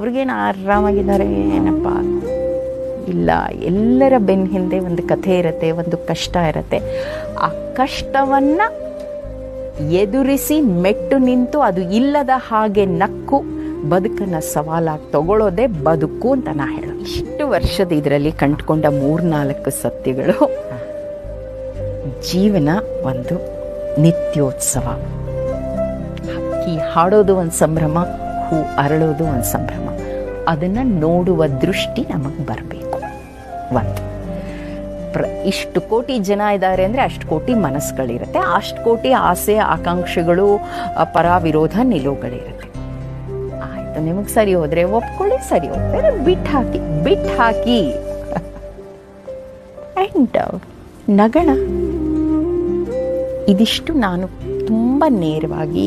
ಅವ್ರಿಗೇನು ಆರಾಮಾಗಿದ್ದಾರೆ, ಏನಪ್ಪ? ಇಲ್ಲ, ಎಲ್ಲರ ಬೆನ್ನ ಹಿಂದೆ ಒಂದು ಕಥೆ ಇರುತ್ತೆ, ಒಂದು ಕಷ್ಟ ಇರುತ್ತೆ. ಆ ಕಷ್ಟವನ್ನು ಎದುರಿಸಿ ಮೆಟ್ಟು ನಿಂತು ಅದು ಇಲ್ಲದ ಹಾಗೆ ನಕ್ಕು ಬದುಕನ್ನು ಸವಾಲಾಗಿ ತಗೊಳ್ಳೋದೇ ಬದುಕು ಅಂತ ನಾ ಹೇಳೋ ಇಷ್ಟು ವರ್ಷದ ಇದರಲ್ಲಿ ಕಂಡುಕೊಂಡ ಮೂರ್ನಾಲ್ಕು ಸತ್ಯಗಳು ಜೀವನ ಒಂದು ನಿತ್ಯೋತ್ಸವ. ಹಕ್ಕಿ ಹಾಡೋದು ಒಂದು ಸಂಭ್ರಮ, ಹೂ ಅರಳೋದು ಒಂದು ಸಂಭ್ರಮ. ಅದನ್ನು ನೋಡುವ ದೃಷ್ಟಿ ನಮಗೆ ಬರಬೇಕು. ಒಂದು. ಪ್ರ, ಇಷ್ಟು ಕೋಟಿ ಜನ ಇದ್ದಾರೆ ಅಂದರೆ ಅಷ್ಟು ಕೋಟಿ ಮನಸ್ಸುಗಳಿರುತ್ತೆ ಅಷ್ಟು ಕೋಟಿ ಆಸೆ, ಆಕಾಂಕ್ಷೆಗಳು ಪರ ವಿರೋಧ ನಿಲುವುಗಳಿರುತ್ತೆ. ಆಯಿತು, ನಿಮಗೆ ಸರಿ ಹೋದರೆ ಒಪ್ಕೊಳ್ಳಿ, ಸರಿ ಹೋದರೆ ಬಿಟ್ಟು ಹಾಕಿ ಬಿಟ್ಟು ಹಾಕಿ. ಆ್ಯಂಡ್ ನಗಣ. ಇದಿಷ್ಟು ನಾನು ತುಂಬ ನೇರವಾಗಿ